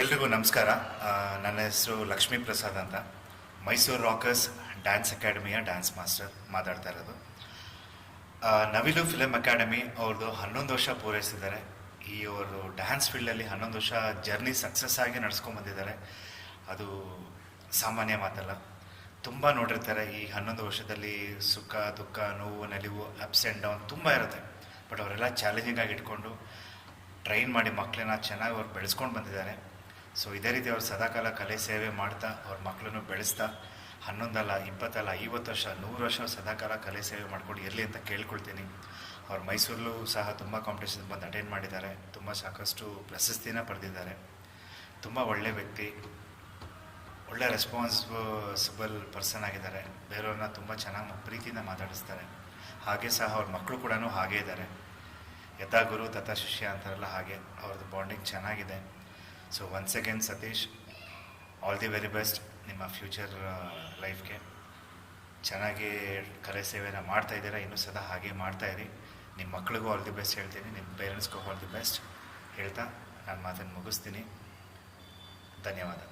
ಎಲ್ರಿಗೂ ನಮಸ್ಕಾರ. ನನ್ನ ಹೆಸರು ಲಕ್ಷ್ಮೀ ಪ್ರಸಾದ್ ಅಂತ. ಮೈಸೂರು ರಾಕರ್ಸ್ ಡ್ಯಾನ್ಸ್ ಅಕಾಡೆಮಿಯ ಡ್ಯಾನ್ಸ್ ಮಾಸ್ಟರ್ ಮಾತಾಡ್ತಾ ಇರೋದು. ನವಿಲು ಫಿಲಮ್ ಅಕಾಡೆಮಿ ಅವ್ರದ್ದು ಹನ್ನೊಂದು ವರ್ಷ ಪೂರೈಸಿದ್ದಾರೆ. ಈ ಅವರು ಡ್ಯಾನ್ಸ್ ಫೀಲ್ಡಲ್ಲಿ ಹನ್ನೊಂದು ವರ್ಷ ಜರ್ನಿ ಸಕ್ಸಸ್ ಆಗಿ ನಡೆಸ್ಕೊಂಡು ಬಂದಿದ್ದಾರೆ. ಅದು ಸಾಮಾನ್ಯ ಮಾತಲ್ಲ. ತುಂಬ ನೋಡಿರ್ತಾರೆ ಈ ಹನ್ನೊಂದು ವರ್ಷದಲ್ಲಿ ಸುಖ, ದುಃಖ, ನೋವು, ನಲಿವು ಅಪ್ಸ್ ಆ್ಯಂಡ್ ಡೌನ್ ತುಂಬ ಇರುತ್ತೆ. ಬಟ್ ಅವರೆಲ್ಲ ಚಾಲೆಂಜಿಂಗ್ ಆಗಿ ಇಟ್ಕೊಂಡು ಟ್ರೈನ್ ಮಾಡಿ ಮಕ್ಕಳನ್ನ ಚೆನ್ನಾಗಿ ಅವ್ರು ಬೆಳೆಸ್ಕೊಂಡು ಬಂದಿದ್ದಾರೆ. ಸೊ ಇದೇ ರೀತಿ ಅವ್ರು ಸದಾಕಾಲ ಕಲೆ ಸೇವೆ ಮಾಡ್ತಾ, ಅವ್ರ ಮಕ್ಕಳನ್ನು ಬೆಳೆಸ್ತಾ, ಹನ್ನೊಂದಲ್ಲ, ಇಪ್ಪತ್ತಲ್ಲ, ಐವತ್ತು ವರ್ಷ, ನೂರು ವರ್ಷ ಸದಾಕಾಲ ಕಲೆ ಸೇವೆ ಮಾಡ್ಕೊಂಡು ಇರಲಿ ಅಂತ ಕೇಳ್ಕೊಳ್ತೀನಿ. ಅವ್ರು ಮೈಸೂರಲ್ಲೂ ಸಹ ತುಂಬ ಕಾಂಪಿಟೇಷನ್ ಬಂದು ಅಟೆಂಡ್ ಮಾಡಿದ್ದಾರೆ. ತುಂಬ ಸಾಕಷ್ಟು ಪ್ರಶಸ್ತಿನ ಪಡೆದಿದ್ದಾರೆ. ತುಂಬ ಒಳ್ಳೆ ವ್ಯಕ್ತಿ. ಒಳ್ಳೆ ರೆಸ್ಪಾನ್ಸಿಬಲ್ ಪರ್ಸನ್ ಆಗಿದ್ದಾರೆ. ಬೇರೆಯವ್ರನ್ನ ತುಂಬ ಚೆನ್ನಾಗಿ ಪ್ರೀತಿಯಿಂದ ಮಾತಾಡಿಸ್ತಾರೆ. ಹಾಗೆ ಸಹ ಅವ್ರ ಮಕ್ಕಳು ಕೂಡ ಹಾಗೇ ಇದ್ದಾರೆ. ಯಥಾ ಗುರು, ತಥಾ ಶಿಷ್ಯ ಅಂತಾರಲ್ಲ ಹಾಗೆ, ಅವ್ರದ್ದು ಬಾಂಡಿಂಗ್ ಚೆನ್ನಾಗಿದೆ. So once again Satish all the very best ನಿಮ್ಮ ಫ್ಯೂಚರ್ ಲೈಫ್ಗೆ ಚೆನ್ನಾಗಿ ಕಲೆ ಸೇವೆನ ಮಾಡ್ತಾ ಇದ್ದೀರಾ, ಇನ್ನೂ ಸದಾ ಹಾಗೆ ಮಾಡ್ತಾ ಇರಿ. ನಿಮ್ಮ ಮಕ್ಳಿಗೂ ಆಲ್ ದಿ ಬೆಸ್ಟ್ ಹೇಳ್ತೀನಿ, ನಿಮ್ಮ ಪೇರೆಂಟ್ಸ್ಗೂ ಆಲ್ ದಿ ಬೆಸ್ಟ್ ಹೇಳ್ತಾ, ನಾನು ಮಾತನ್ನು ಮುಗಿಸ್ತೀನಿ. ಧನ್ಯವಾದ.